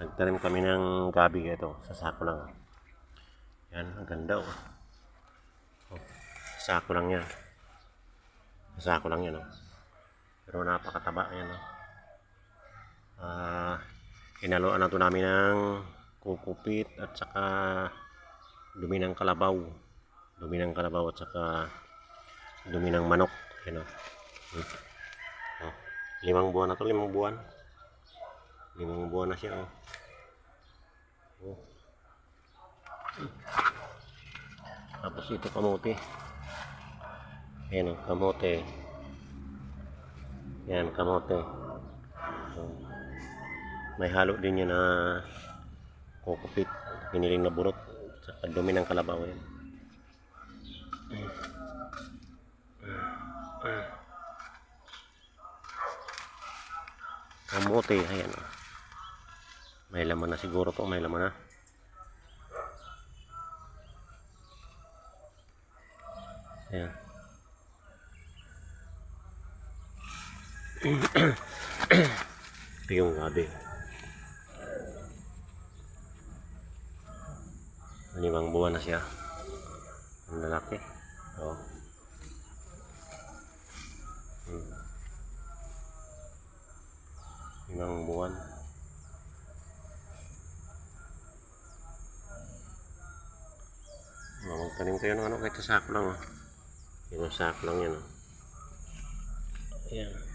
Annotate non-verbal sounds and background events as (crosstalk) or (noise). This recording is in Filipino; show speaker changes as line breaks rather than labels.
Nagtanim kami ng gabi ito. Sa sako lang. Yan, ang ganda oh. oh sa sako lang yan. Sa sako lang yan oh. Pero napakataba yan oh. Ah, inaluan na to namin ng kukupit at saka dumi ng kalabaw. Dumi ng kalabaw at saka dumi ng manok. Yan oh. Hmm. Oh, limang buwan na to, limang buwan. Limang buwan na siya oh. Oh. Tapos ito kamote. Ayan o, kamote. Yan, kamote. So, may halo din yan na kukupit. Piniling na burot. Sa dumi ng kalabaw yan. Kamote, ayan o. May laman na siguro to, may laman na. Ayan. (clears throat) Ito yung gabi. Limang buwan na siya. Ang lalaki. Oo. Hmm. Limang buwan. Oh, magtanim kayo ng ano kahit sa sako. Oh. Yung sako yan. Oh. Ayan.